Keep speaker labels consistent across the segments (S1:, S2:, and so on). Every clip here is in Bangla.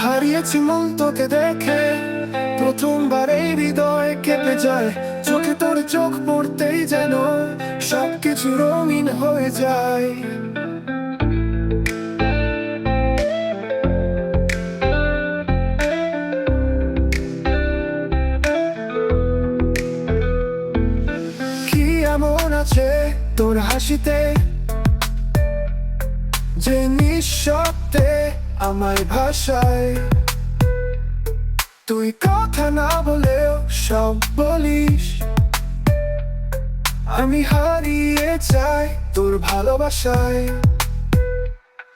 S1: হারিয়েছি মন তোকে দেখে, প্রথমবার এই হৃদয় কেঁপে যায়। চোখে তোর চোখ পড়তেই যেন সবকিছু রঙিন হয়ে যায়। কি এমন আছে তোর হাসিতে? যে নিঃশব্দে আমায় ভাষায়। তুই কথা না বলেও সব বলিস। আমি হারিয়ে যাই তোর ভালোবাসায়।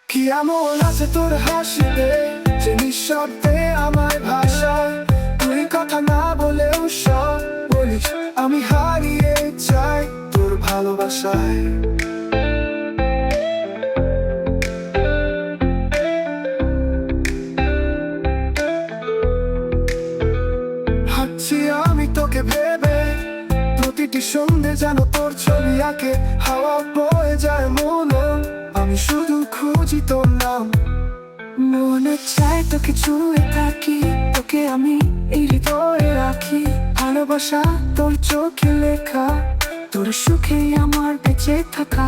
S1: কি এমন আছে তোর হাসিতে যে নিঃশব্দে আমায় ভাষায়? তুই কথা না বলেও সব বলিস। আমি হারিয়ে যাই তোর ভালোবাসায়। সন্ধে যেন তোর ছবি আঁকে, হাওয়া বয়ে যায় মন। আমি শুধু খুঁজি তোর নাম। মনে চাই তোকে চুয়ে থাকি, তোকে আমি এই হৃদয়ে রাখি। ভালোবাসা তোর চোখে লেখা, তোর সুখে আমার বেঁচে থাকা।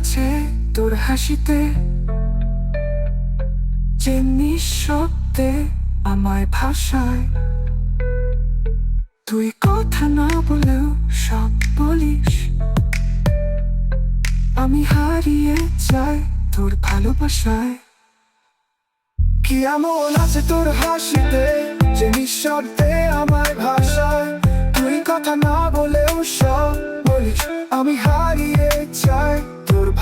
S1: আছে তোর হাসিতে। যে আমায় ভাষায় তুই কথা না বলেও সব বলিস। আমি হারিয়ে তোর ভালোবাসায়। কি এমন আছে তোর হাসিতে যে নিঃশব্দে আমায় ভাষায় তুই কথা না বলেও সব বলিস। আমি হারিয়ে যাই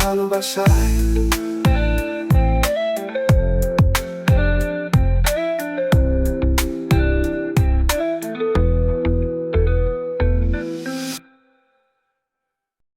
S1: তোর ভালোবাসায়